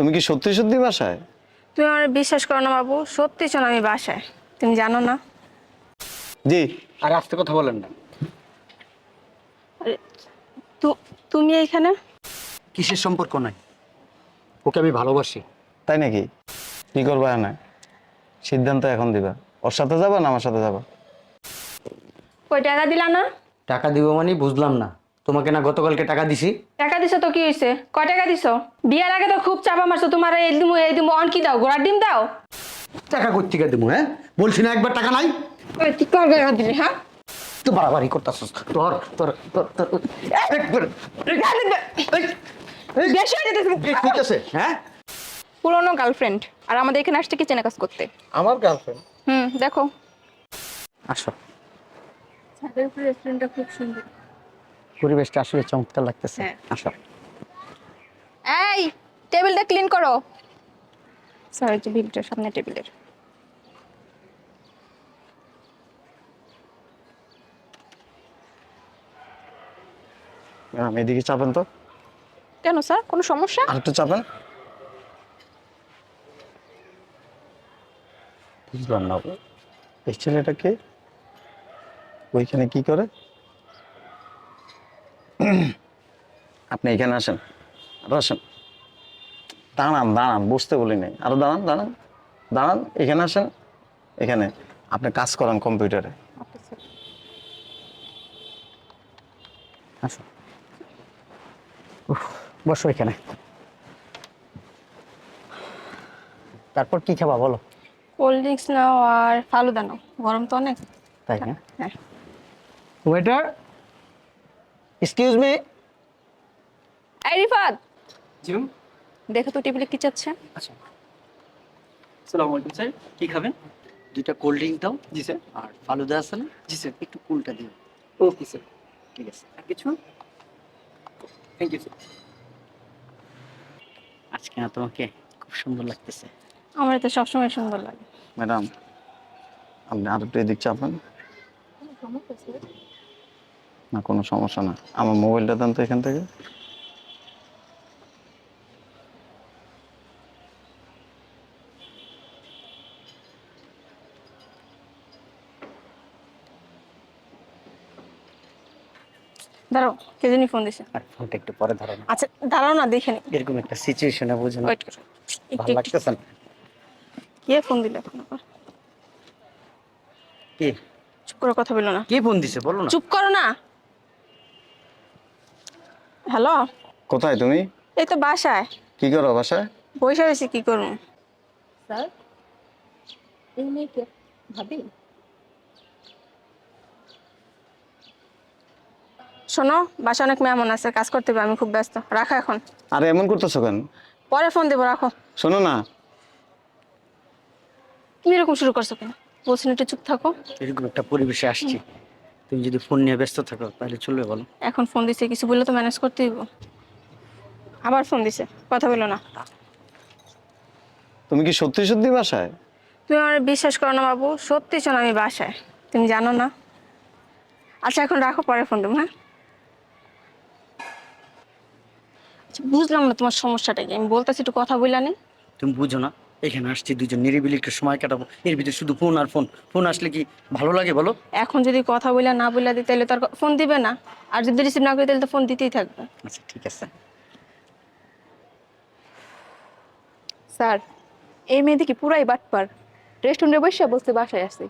তুমি কি সত্যি সত্যি বাসায়? তুমি আমার বিশ্বাস করো না বাবু সত্যি শোনো আমি বাসায়। তুমি জানো না? জি। আর আস্তে কথা বলেন না। তু- তুমি এইখানে? কিসের সম্পর্ক নাই? ওকে আমি ভালোবাসি। তাই নাকি? কি করবা না সিদ্ধান্ত এখন দিবা। ওর সাথে যাবা না আমার সাথে যাবা? কই টাকা দিলা না? টাকা দিব মানে বুঝলাম না। তোমাকে না গতকালকে টাকা দিছি। টাকা দিছো তো কি হয়েছে কয় টাকা দিছো? বিয়ার আগে তো খুব চাপা মারছো তোমার এই দিমু এই দিমু অন কি দাও? ঘোড়ার ডিম দাও? টাকা কই কোথেকে দেবো হ্যাঁ? বলছি না একবার টাকা নাই? ওই তুই কয় টাকা দিবি হ্যাঁ? তো বাড়াবাড়ি করতেছিস তোর তোর তোর তোর একবার বেশি হয়ে যেতেছে কইতাছে হ্যাঁ? পুরনো গার্লফ্রেন্ড আর আমাদের এখানে আসছে কি চেনা কাজ করতে? আমার গার্লফ্রেন্ড? হুম দেখো। আসো। রেস্টুরেন্টটা খুব সুন্দর। পরিবেশটা আসলে চমৎকার লাগতেছে। হ্যাঁ। আসো। এই টেবিলটা ক্লিন করো। স্যার যে বিলটার সামনে টেবিলের। ম্যাডাম এদিকে চাপেন তো। কেন স্যার? কোনো সমস্যা? আর একটু চাপেন। বুঝলাম না এই ছেলেটা কে? ওইখানে কি করে? আপনি এখানে আসেন। আরও আসেন। দাঁড়ান দাঁড়ান বুঝতে বলি নাই আরও দাঁড়ান দাঁড়ান। দাঁড়ান এখানে আসেন। এখানে। আপনি কাজ করান কম্পিউটারে। বসো এখানে। তারপর কি খাবা বলো? কোল্ড ড্রিঙ্কস নাও আর ফালুদা নাও। গরম তো অনেক। তাই হ্যাঁ হ্যাঁ। ওয়েটার এক্সকিউজ মি এই রিফাত! জি দেখো তো টেবিলে কি চাচ্ছে। আচ্ছা। সালামু আলাইকুম স্যার কি খাবেন? দুইটা কোল্ড ড্রিঙ্ক দাও। জি স্যার। আর ফালুদা আছে না? জি স্যার। একটু কুলটা দিও। ওকে স্যার ঠিক আছে। আর কিছু? থ্যাংক ইউ স্যার আজকে না তোমাকে খুব সুন্দর লাগতেছে। আমার তো সবসময় সুন্দর লাগে। ম্যাডাম আপনি আর একটু এদিক চাপেন। না কোনো সমস্যা না। আমার মোবাইলটা দেন তো এখান থেকে। দাঁড়াও কে জানি ফোন দিছে। আর ফোনটা একটু পরে ধরো না। আচ্ছা দাঁড়াও না দেখে নি। এরকম একটা সিচুয়েশনে বুঝো না। ওয়েট করো। ভালো লাগতেছে না? কে ফোন দিল এখন আবার? কি? চুপ করে কথা বলো না। কে ফোন দিছে? বলো না। চুপ করো না। হ্যালো? কোথায় তুমি? এই তো বাসায়। কি করো বাসায়? বসে রয়েছি কি করব? স্যার এই মেয়েকে ভাবি। শোনো বাসা অনেক মেমন আছে কাজ করতে হবে আমি খুব ব্যস্ত। রাখো এখন। আরে এমন করতেছো কেন? পরে ফোন দেবো রাখো। শোনো না। তুমি এরকম শুরু করছ কেন? বলছি না একটু চুপ থাকো। এরকম একটা পরিবেশে আসছি। তুমি যদি ফোন নিয়ে ব্যস্ত থাকো তাহলে চলবে বলো। এখন ফোন দিছে কিছু বললে তো ম্যানেজ করতে হইব। আবার ফোন দিছে কথা বলো না। তুমি কি সত্যি সত্যি বাসায়? তুমি আমার বিশ্বাস করো না বাবু সত্যি শোনো আমি বাসায়। তুমি জানো না? আচ্ছা এখন রাখো পরে ফোন দেবো হ্যাঁ? আচ্ছা বুঝলাম না তোমার সমস্যাটা কি আমি বলতেছি একটু কথা বললানি তুমি বুঝো না। এখানে আসছি দুজন নিরিবিলি একটু সময় কাটাবো। এর ভিতরে শুধু ফোন আর ফোন। ফোন আসলে কি ভালো লাগে বলো? এখন যদি কথা বলে না বলে দিই তাহলে তার ফোন দিবে না। আর যদি রিসিভ না করি তাহলে তো ফোন দিতেই থাকবে। আচ্ছা ঠিক আছে। স্যার এই মেয়ে দেখি পুরাই বাটপার? রেস্টুরেন্টে বসে বসতে বাসায় আসছে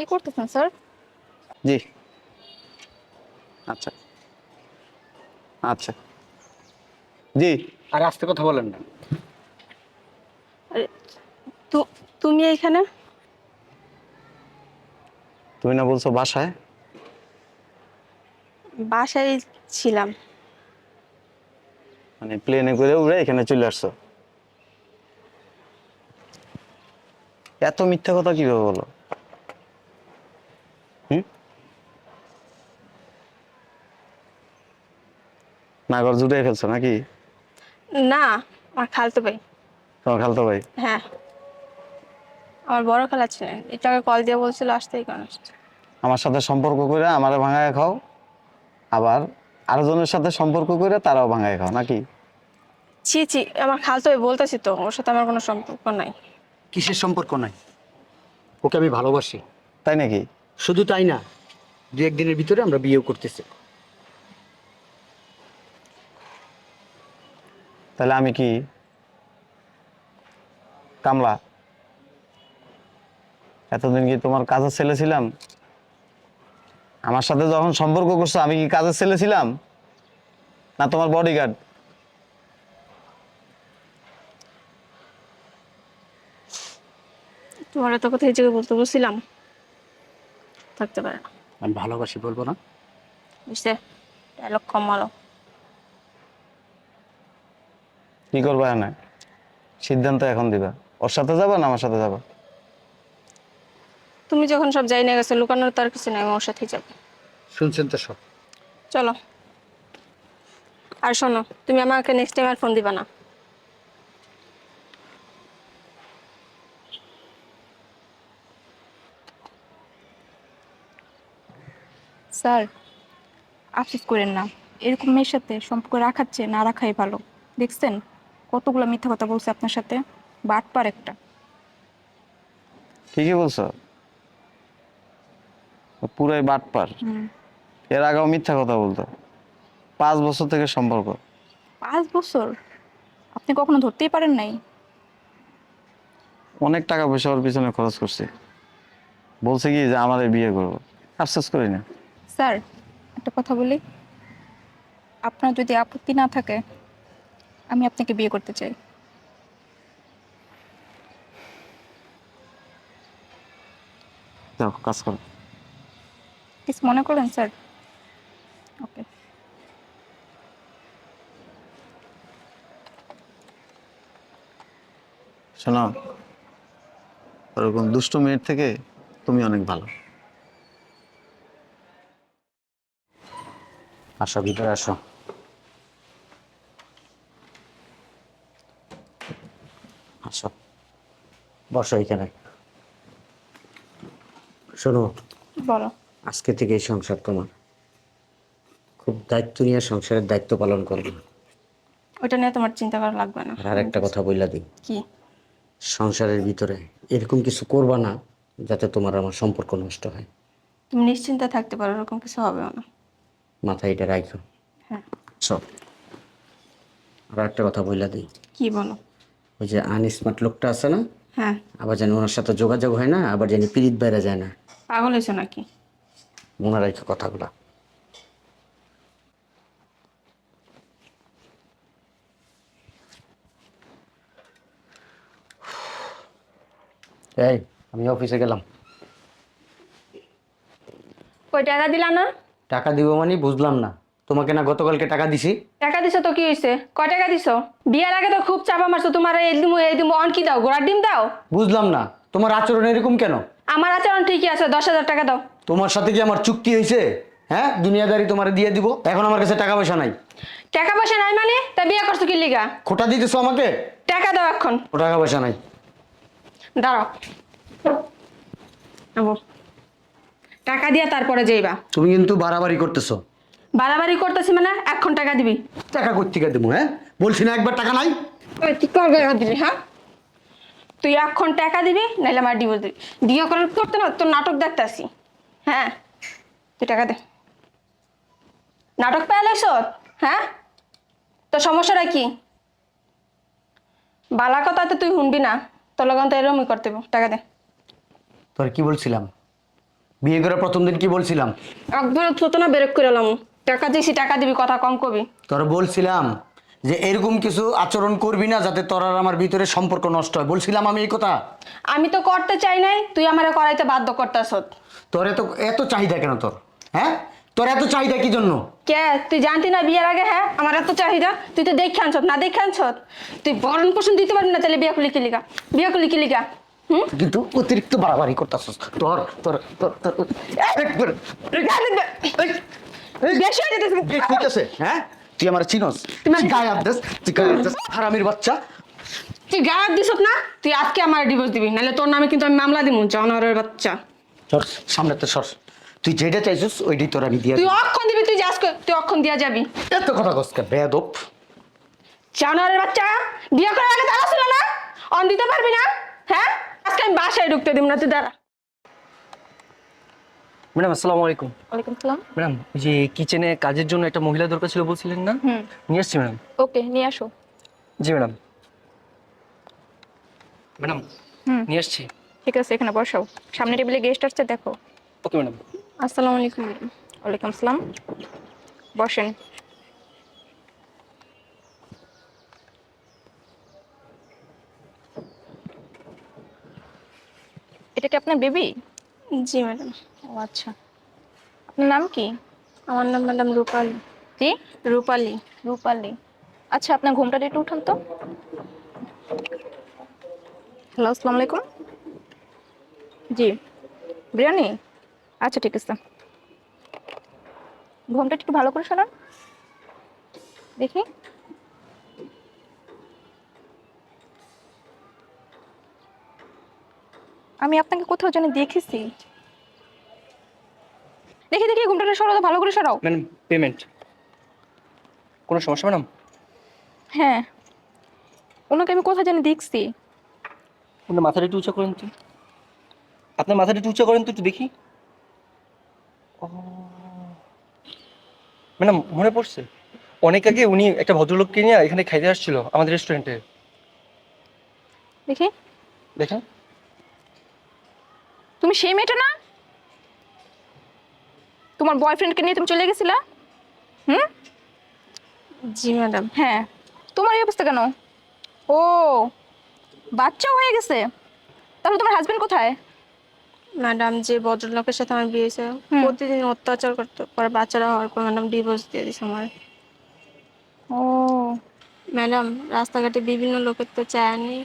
কি করতেছেন স্যার? জি। আচ্ছা। আচ্ছা। জি। আর আস্তে কথা বলেন না। তুমি এইখানে? তুমি না বলছো বাসায়? বাসায় ছিলাম। মানে প্লেনে করে উড়ে এখানে চলে আসছো? এত মিথ্যা কথা কীভাবে বলো? নাগর জুড়ে ফেলছো নাকি? না আমার খালতো ভাই। তোমার খালতো ভাই? হ্যাঁ। আমার বড় খালা ছিলেন এটাকে কল দিয়ে বলছিল আসতে এই কারণে আসছে। আমার সাথে সম্পর্ক করে আমারে ভাঙায় খাও আবার আরেকজনের সাথে সম্পর্ক করে তারাও ভাঙায় খাও নাকি? ছি ছি আমার খালতো ভাই বলতেছি তো ওর সাথে আমার কোনো সম্পর্ক নাই। কিসের সম্পর্ক নাই? ওকে আমি ভালোবাসি। তাই নাকি? শুধু তাই না দু একদিনের ভিতরে আমরা বিয়েও করতেছি। তাহলে আমি কি? কামলা এতদিন কি তোমার কাজের ছেলে ছিলাম? আমার সাথে যখন সম্পর্ক করছ আমি কি কাজের ছেলে ছিলাম? না তোমার বডিগার্ড তোমার এত কথা এই জায়গায় বলতে বলছিলাম। থাকতে পারে না। আমি ভালোবাসি বলব না? বুঝতে? ডায়লগ কম মারো কি করবা না সিদ্ধান্ত এখন দিবা। ওর সাথে যাবা না আমার সাথে যাবা? তুমি যখন সব যাই না গেছো লুকানোর তার কিছু নাই ওর সাথেই যাব। শুনছেন তো সব? চলো। আর শোনো তুমি আমাকে নেক্সট টাইম আর ফোন দিবা না। স্যার আফসোস করেন না। এরকম মেয়ের সাথে সম্পর্ক রাখাচ্ছে না রাখাই ভালো। দেখছেন? কতগুলো মিথ্যা কথা বলছে আপনার সাথে? বাটপার একটা। ঠিকই বলছো। পুরাই বাটপার এর আগেও মিথ্যা কথা বলতো। পাঁচ বছর থেকে সম্পর্ক। পাঁচ বছর? আপনি কখনো ধরতেই পারেন নাই? অনেক টাকা পয়সা ওর পিছনে খরচ করছি। বলছে কি যে আমাদের বিয়ে করব। আফসোস করি না। স্যার একটা কথা বলি। আপনার যদি আপত্তি না থাকে আমি আপনাকে বিয়ে করতে চাই। কাজ করো। কিছু মনে করেন স্যার। ওকে। শোনো ওরকম দুষ্ট মেয়ের থেকে তুমি অনেক ভালো। আসো ভিতরে আসো। বসো এখানে। শোনো বলো। আজকে থেকে এই সংসার তোমার। খুব দায়িত্ব নিয়ে সংসারের দায়িত্ব পালন করবে। ওইটা নিয়ে তোমার চিন্তা করা লাগবে না। আর আরেকটা কথা বইলা দিই। কি? সংসারের ভিতরে এরকম কিছু করবা না যাতে তোমার আমার সম্পর্ক নষ্ট হয়। তুমি নিশ্চিন্তে থাকতে পারো এরকম কিছু হবে না। মাথায় এটা রাখো হ্যাঁ। সব আর একটা কথা বইলা দিই। কি বলো? ওই যে আনস্মার্ট লোকটা আছে না? হ্যাঁ। আবার যেন ওনার সাথে যোগাযোগ হয় না আবার যেন পিরিত বাইরে যায় না। পাগল হয়েছো নাকি? মনে রাখো কথাগুলা। এই আমি অফিসে গেলাম। কই টাকা দিলা না? টাকা দিব মানে বুঝলাম না। তোমাকে না গতকালকে টাকা দিছি। টাকা দিছো তো কি হয়েছে কয় টাকা দিছো? বিয়ার আগে তো খুব চাপা মারছো। তোমার এই দিমু এই দিমু অন কি দাও? ঘোড়ার ডিম দাও? বুঝলাম না। তোমার আচরণ এরকম কেন? আমার আচরণ ঠিকই আছে দশ হাজার টাকা দাও। তোমার সাথে কি আমার চুক্তি হয়েছে হ্যাঁ? দুনিয়াদারি তোমার দিয়ে দিব। এখন আমার কাছে টাকা পয়সা নাই। টাকা পয়সা নাই মানে? তা বিয়ে করছ কি লিগা? খোটা দিতেছো আমাকে? টাকা দাও এখন। ও টাকা পয়সা নাই। দাঁড়াও। টাকা দিয়া তারপরে যাইবা। তুমি কিন্তু বাড়াবাড়ি করতেছো। বাড়াবাড়ি করতেছি মানে এখন টাকা দিবি। টাকা কোথেকে দেবো হ্যাঁ? বলছি না একবার টাকা নাই? ওই তুই টাকা দিবি হ্যাঁ? তুই এখন টাকা দিবি নাহলে আমার ডিভোর্স দিবি। বিয়ে করার করতে না তোর নাটক দেখতেছি হ্যাঁ? তুই টাকা দে। নাটক পেলাইছ হ্যাঁ? তোর সমস্যাটা কি? বালা কথা তো তুই শুনবি না। তোর লগন তো এরমই করতে। টাকা দে। তোর কি বলছিলাম? বিয়ে করার প্রথম দিন কি বলছিলাম? একবার তো না বেরেক করে এলাম। টাকা দিছি টাকা দিবি কথা কম কবি। তোর বলছিলাম যে এরকম কিছু আচরণ করবি না যাতে তোর আর আমার ভিতরে সম্পর্ক নষ্ট হয়। বলছিলাম আমি এই কথা? আমি তো করতে চাই নাই তুই আমারে করাইতে বাধ্য করতেছ তোর এত এত চাহিদা কেন তোর? হ্যাঁ? তোর এত চাহিদা কি জন্য? কে? তুই জানতি না বিয়ের আগে? হ্যাঁ আমার এত চাহিদা। তুই তো দেখে আনছত না দেখে আনছত তুই বরণ পোষণ দিতে পারবি না তাহলে বিয়ে করলি কি লিগা? বিয়ে করলি কি লিগা? হুম? কিন্তু অতিরিক্ত বাড়াবাড়ি করতেছস তোর তোর তোর তোর বেশি হয়ে যেতেছে হ্যাঁ? তুই আমার চিনস। তুমি তুই তুই গায়ে হাত হারামির বাচ্চা। তুই গায়ে দিস না তুই আজকে আমার ডিভোর্স দিবি নাহলে তোর নামে কিন্তু আমি মামলা দিব জানোয়ারের বাচ্চা। সর সামনে তো সর। তুই যেটা চাইছিস ওইটাই তোর আমি দিয়ে তুই অক্ষণ দিবি তুই আজকে তুই অক্ষণ দিয়া যাবি। এত কথা কসকা বেয়াদব। জানোয়ারের বাচ্চা বিয়ে করার আগে তারা ছিল না? অন দিতে পারবি না? হ্যাঁ? আজকে আমি বাসায় ঢুকতে দিব না তুই দাঁড়া। ম্যাডাম আসসালামু আলাইকুম। ওয়ালাইকুম সালাম ম্যাডাম যে কিচেনে কাজের জন্য একটা মহিলা দরকার ছিল বলছিলেন না? হুম। নিয়ে আসছি ম্যাডাম ওকে নিয়ে আসো। জি ম্যাডাম ম্যাডাম হুম। নিয়ে আসছি। ঠিক আছে এখানে বসাও। সামনে টেবিলে গেস্ট আসছে দেখো। ওকে ম্যাডাম আসসালামু আলাইকুম ম্যাডাম ওয়ালাইকুম সালাম বসেন। এটা কি আপনার বেবি জি ম্যাডাম ও আচ্ছা। আপনার নাম কি? আমার নাম ম্যাডাম রূপালী। জি? রূপালী। রূপালী। আচ্ছা আপনার ঘুমটা একটু উঠান তো। হ্যালো আসসালামু আলাইকুম। জি। বিরিয়ানি? আচ্ছা ঠিক আছে। ঘুমটা একটু ভালো করে শোনান। দেখি। আমি আপনাকে কোথাও যেন দেখেছি। দেখি দেখি ঘুমটা সরাও তো ভালো করে সরাও। ম্যাডাম পেমেন্ট কোনো সমস্যা ম্যাডাম? হ্যাঁ। ওনাকে আমি কোথাও জানি দেখছি। আপনার মাথাটা একটু উঁচা করেন তো। আপনার মাথাটা একটু উঁচা করেন তো একটু দেখি। ম্যাডাম মনে পড়ছে? অনেক আগে উনি একটা ভদ্রলোককে নিয়ে এখানে খাইতে আসছিল আমাদের রেস্টুরেন্টে দেখি। দেখেন। তুমি সেই মেয়েটা না? তোমার বয়ফ্রেন্ডকে নিয়ে তুমি চলে গেছিলা? হুম? জি ম্যাডাম হ্যাঁ। তোমার এই অবস্থা কেন? ও বাচ্চাও হয়ে গেছে। তাহলে তোমার হাজবেন্ড কোথায়? ম্যাডাম যে ভদ্রলোকের সাথে আমার বিয়ে হয়েছে প্রতিদিন অত্যাচার করতে। পরে বাচ্চারা হওয়ার পর ম্যাডাম ডিভোর্স দিয়ে দিছে আমার। ও। ম্যাডাম রাস্তাঘাটে বিভিন্ন লোকের তো চায় নেই।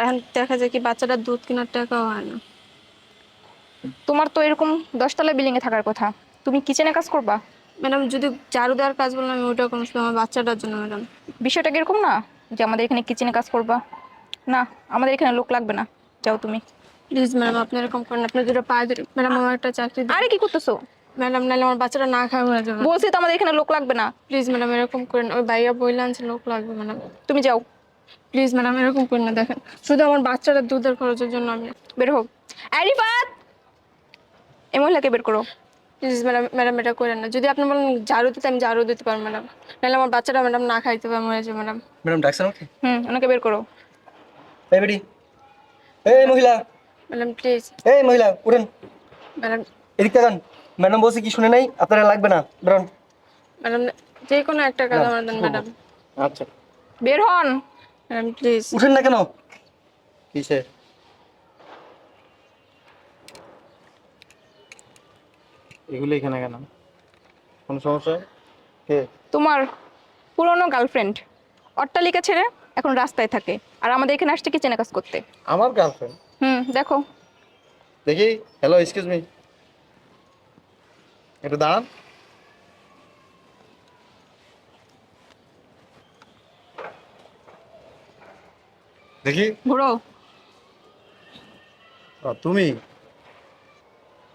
এখন দেখা যায় কি বাচ্চাটার দুধ কেনার টাকাও হয় না। তোমার তো এরকম দশতলা বিল্ডিং এ থাকার কথা। তুমি কিচেনে কাজ করবা? ম্যাডাম যদি ঝাড়ু দেওয়ার কাজ বললাম আমি ওটা কোনো আমার বাচ্চাটার জন্য ম্যাডাম। বিষয়টা কি এরকম না? যে আমাদের এখানে কিচেনে কাজ করবা। না আমাদের এখানে লোক লাগবে না। যাও তুমি। প্লিজ ম্যাডাম আপনি এরকম করেন আপনি দুটো পায়ে ধরে ম্যাডাম আমার একটা চাকরি আরে কি করতেছো? ম্যাডাম নাহলে আমার বাচ্চাটা না খায় হয়ে যাবে। বলছি তো আমাদের এখানে লোক লাগবে না। প্লিজ ম্যাডাম এরকম করেন। ওই ভাইয়া বইলে আনছে লোক লাগবে ম্যাডাম। তুমি যাও। প্লিজ ম্যাডাম এরকম করেন না দেখেন। শুধু আমার বাচ্চাটার দুধের খরচের জন্য আমি বের হোক আরিফাত এই মহিলাকে বের করো। প্লিজ ম্যাডাম ম্যাডাম এটা করেন না। যদি আপনি বলেন ঝাড়ু দিতে আমি ঝাড়ু দিতে পারব ম্যাডাম নাহলে আমার বাচ্চাটা ম্যাডাম না খাইতে পারে মরে যাবে ম্যাডাম ম্যাডাম ডাকছেন ওকে হুম ওনাকে বের করো। এই বেটি। এই মহিলা। ম্যাডাম প্লিজ এই মহিলা উঠেন। ম্যাডাম এদিক তাকান ম্যাডাম বলছে কি শুনে নাই? আপনারা লাগবে না। বেরোন ম্যাডাম যে কোনো একটা কাজ আমার দেন ম্যাডাম আচ্ছা। বের হন। ম্যাডাম প্লিজ উঠেন না কেন? কিসে এগুলো এখানে কেন? কোনো সমস্যা? কে? তোমার পুরনো গার্লফ্রেন্ড অট্টালিকা ছেড়ে এখন রাস্তায় থাকে আর আমাদের এখানে আসছে কিচেনে কাজ করতে। আমার গার্লফ্রেন্ড হুম দেখো। দেখি হ্যালো এক্সকিউজ মি একটু দাঁড়ান। দেখি। ঘুরো তুমি?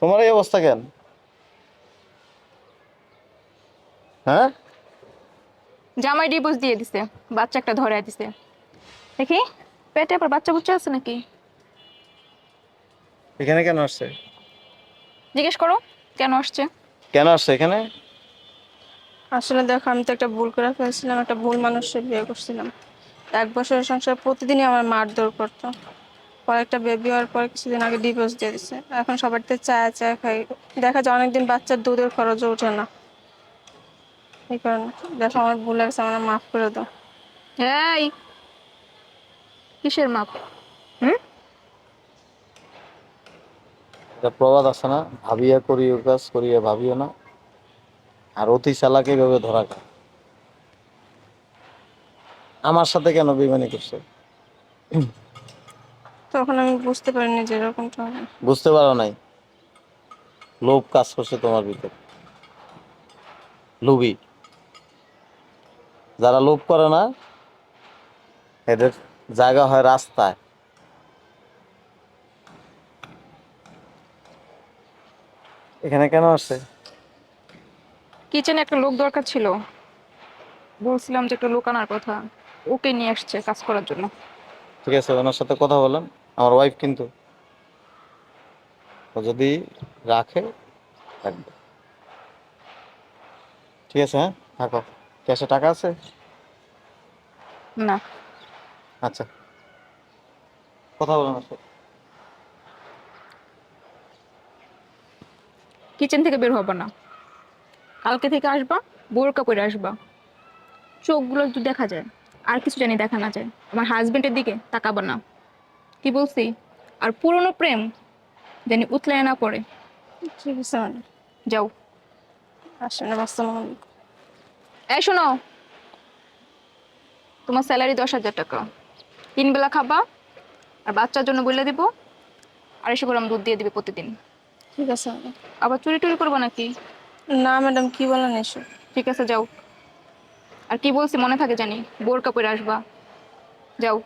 তোমার এই অবস্থা কেন? হ্যাঁ? জামাই ডিভোর্স দিয়ে দিছে বাচ্চা একটা ধরে দিছে। দেখি পেটে আবার বাচ্চা বুচ্চা আছে নাকি? এখানে কেন আসছে? জিজ্ঞেস করো কেন আসছে? কেন আসছে এখানে? আসলে দেখো আমি তো একটা ভুল করে ফেলছিলাম একটা ভুল মানুষের বিয়ে করছিলাম। এক বছরের সংসার প্রতিদিনই আমার মারধর করতো। পরে একটা বেবি হওয়ার পর কিছুদিন আগে ডিভোর্স দিয়ে দিছে। এখন সবারতে চায় চায় খাই। দেখা যায় অনেকদিন বাচ্চার দুধের খরচও ওঠে না। এই কারণে। দেখো আমার ভুল লাগছে আমার মাফ করে দাও। এই কিসের মাপ? হুম? এটা প্রবাদ আছে না? ভাবিয়া করিও কাজ করিয়া ভাবিও না। আর অতি চালাকে এভাবে ধরা খায়। আমার সাথে কেন বেমানি করছে? তখন আমি বুঝতে পারিনি যে এরকমটা হবে। বুঝতে পারো নাই? লোভ কাজ করছে তোমার ভিতর। লোভী। যারা লোভ করে না এদের জায়গা হয় রাস্তায়। এখানে কেন আসছে? কিচেনে একটা লোক দরকার ছিল। বলছিলাম যে একটা লোক আনার কথা। ওকে নিয়ে আসছে কাজ করার জন্য। ঠিক আছে ওনার সাথে কথা বলেন। আমার ওয়াইফ কিন্তু। ও যদি রাখে রাখবে ঠিক আছে হ্যাঁ? থাকো। ক্যাশে টাকা আছে? না। আচ্ছা। কথা বলেন কিচেন থেকে বের হবা না। কালকে থেকে আসবা বোরকা করে আসবা। চোখগুলো একটু দেখা যায় আর কিছু জানি দেখা না যায়। আমার হাজবেন্ডের দিকে তাকাবা না। কি বলছি? আর পুরনো প্রেম জানি উতলায় না পড়ে। ঠিক যাও। আসলে আসসালামু আলাইকুম। এই শোনো। তোমার স্যালারি দশ হাজার টাকা। তিন বেলা খাবা আর বাচ্চার জন্য বলে দিব আড়াইশো গ্রাম দুধ দিয়ে দিবে প্রতিদিন। ঠিক আছে আবার চুরি টুরি করব নাকি? না ম্যাডাম কি বলেন এসব? ঠিক আছে যাও। আর কি বলছি মনে থাকে জানি? বোর কাপড়ে আসবা। যাও।